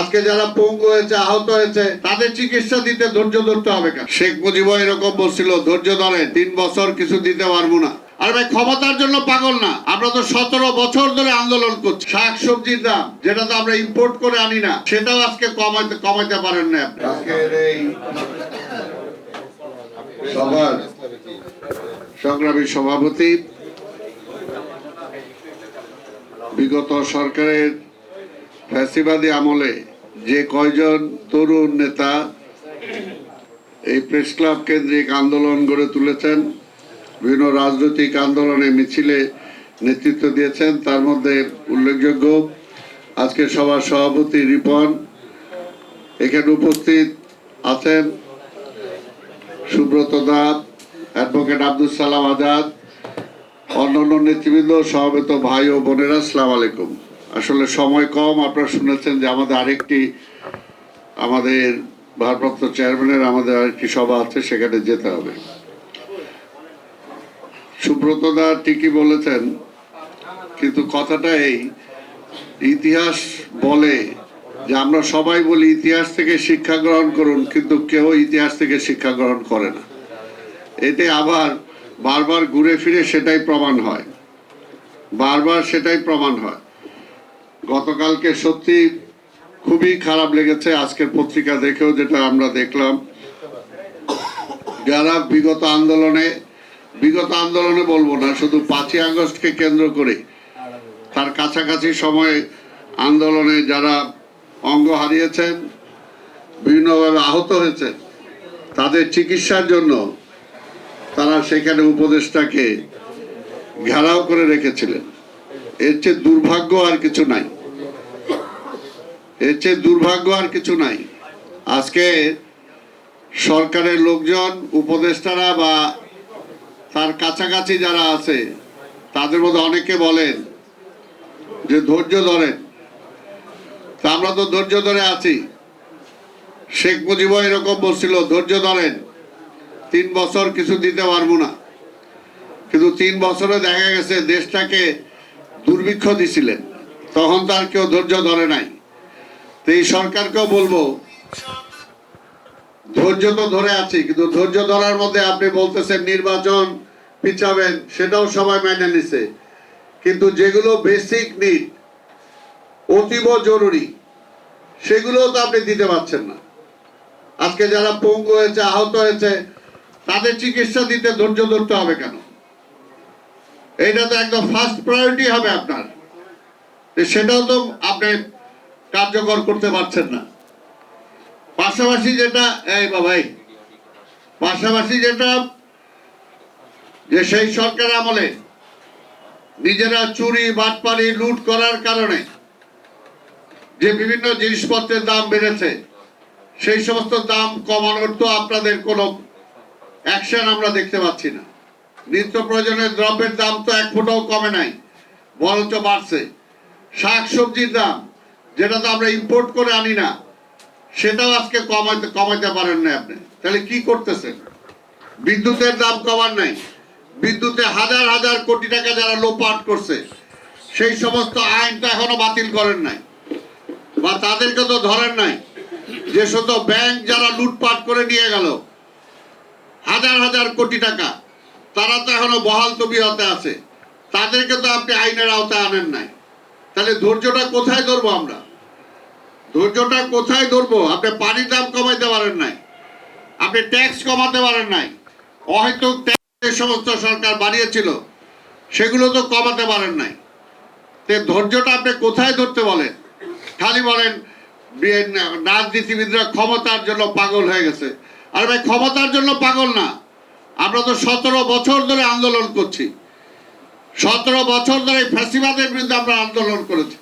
আজকে যারা পঙ্গু হয়েছে, আহত হয়েছে, তাদের চিকিৎসা দিতে ধৈর্য ধরতে হবে কেন? শেখ মুজিবও এরকম বলছিল, ধৈর্য ধরে তিন বছর কিছু দিতে পারব না। আর ভাই, ক্ষমতার জন্য পাগল না। আমরা তো সতেরো বছর ধরে আন্দোলন করছি। শাক সবজির দাম, যেটা তো আমরা ইম্পোর্ট করে আনি না, সেটাও আজকে কমাইতে কমাইতে পারেন না সংগ্রামী সভাপতি, বিগত সরকারের ফ্যাসিবাদী আমলে যে কয়জন তরুণ নেতা এই প্রেস ক্লাব কেন্দ্রিক আন্দোলন গড়ে তুলেছেন, বিভিন্ন রাজনৈতিক আন্দোলনে মিছিলে নেতৃত্ব দিয়েছেন, তার মধ্যে উল্লেখযোগ্য আজকে সভার সভাপতি রিপন, এখানে উপস্থিত আছেন সুব্রত দাস, অ্যাডভোকেট আব্দুল সালাম আজাদ, অন্যান্য নেতৃবৃন্দ, সমাবেত ভাই ও বোনেরা আসসালামু আলাইকুম। আসলে সময় কম। আপনারা শুনেছেন যে আমাদের আরেকটি, আমাদের ভারপ্রাপ্ত চেয়ারম্যানের আমাদের আরেকটি সভা আছে, সেখানে যেতে হবে। সুব্রত দা ঠিকই বলেছেন, কিন্তু কথাটা এই, ইতিহাস বলে যে আমরা সবাই বলি ইতিহাস থেকে শিক্ষা গ্রহণ করুন, কিন্তু কেউ ইতিহাস থেকে শিক্ষা গ্রহণ করে না। এতে আবার বারবার ঘুরে ফিরে সেটাই প্রমাণ হয়। বারবার সেটাই প্রমাণ হয়। গতকালকে সত্যি খুবই খারাপ লেগেছে। আজকের পত্রিকা দেখেও যেটা আমরা দেখলাম, যারা বিগত আন্দোলনে বিগত আন্দোলনে বলব না, শুধু পাঁচই আগস্টকে কেন্দ্র করে তার কাছাকাছি সময়ে আন্দোলনে যারা অঙ্গ হারিয়েছেন, বিভিন্নভাবে আহত হয়েছেন, তাদের চিকিৎসার জন্য তারা সেখানে উপদেশটাকে ঘেরাও করে রেখেছিলেন। এর চেয়ে দুর্ভাগ্য আর কিছু নাই। এর চেয়ে দুর্ভাগ্য আর কিছু নাই। আজকে সরকারের লোকজন, উপদেষ্টারা বা তার কাছাকাছি যারা আছে, তাদের মধ্যে অনেকে বলেন যে ধৈর্য ধরেন। তা আমরা তো ধৈর্য ধরে আছি। শেখ মুজিব এরকম বলছিল, ধৈর্য ধরেন, তিন বছর কিছু দিতে পারব না। কিন্তু তিন বছরে দেখা গেছে, দেশটাকে দুর্ভিক্ষ দিছিলেন। তখন তার কেউ ধৈর্য ধরে নাই। তো এই সরকারকেও বলব, ধৈর্য তো ধরে আছি, কিন্তু ধৈর্য ধরার মধ্যে আপনি বলতেছেন নির্বাচন পিছাবেন, সেটাও সবাই মেনে নিছে। কিন্তু যেগুলো বেসিক নিড অতীব জরুরি, সেগুলোও তো আপনি দিতে পারছেন না। আজকে যারা পঙ্গু হয়েছে, আহত হয়েছে, তাদের চিকিৎসা দিতে ধৈর্য ধরতে হবে কেন? এইটা তো একদম ফার্স্ট প্রায়োরিটি হবে আপনার। সেটাও তো আপনি কার্যকর করতে পারছেন না। পাশাপাশি যেটা, এই বাবাই পাশাপাশি যেটা, যে সেই সরকার আমলে নিজেরা চুরি বাটপারি লুট করার কারণে যে বিভিন্ন জিনিসপত্রের দাম বেড়েছে, সেই সমস্ত দাম কমানোর তো আপনাদের কোনো অ্যাকশন আমরা দেখতে পাচ্ছি না। নিত্য প্রয়োজনের দ্রব্যের দাম তো এক ফুটাও কমে নাই, বরঞ্চ বাড়ছে। শাক সবজির দাম, যেটা তো আমরা ইম্পোর্ট করে আনি না, সেটাও আজকে কমাইতে কমাইতে পারেন না আপনি। তাহলে কি করতেছেন? বিদ্যুতের দাম কমার নাই। বিদ্যুতে হাজার হাজার কোটি টাকা যারা লোপাট করছে, সেই সমস্ত আইনটা এখনও বাতিল করেন নাই। বা তাদেরকে তো ধরেন নাই, যে শত ব্যাংক যারা লুটপাট করে নিয়ে গেল, হাজার হাজার কোটি টাকা। তারা তো এখনও বহাল তবিয়তে আছে। তাদেরকে তো আপনি আইনের আওতায় আনেন নাই। তাহলে ধৈর্যটা কোথায় ধরবো আমরা? ধৈর্যটা কোথায় ধরবো? আপনি পানির দাম কমাইতে পারেন নাই। আপনি ট্যাক্স কমাতে পারেন নাই। হয়তো ট্যাক্স সমস্ত সরকার বাড়িয়েছিল সেগুলো তো কমাতে পারেন নাই। তে ধৈর্যটা আপনি কোথায় ধরতে বলেন? খালি বলেন রাজনীতিবিদরা ক্ষমতার জন্য পাগল হয়ে গেছে। আর ভাই, ক্ষমতার জন্য পাগল না। আমরা তো সতেরো বছর ধরে আন্দোলন করছি। সতেরো বছর ধরে ফ্যাসিবাদের বিরুদ্ধে আমরা আন্দোলন করেছি।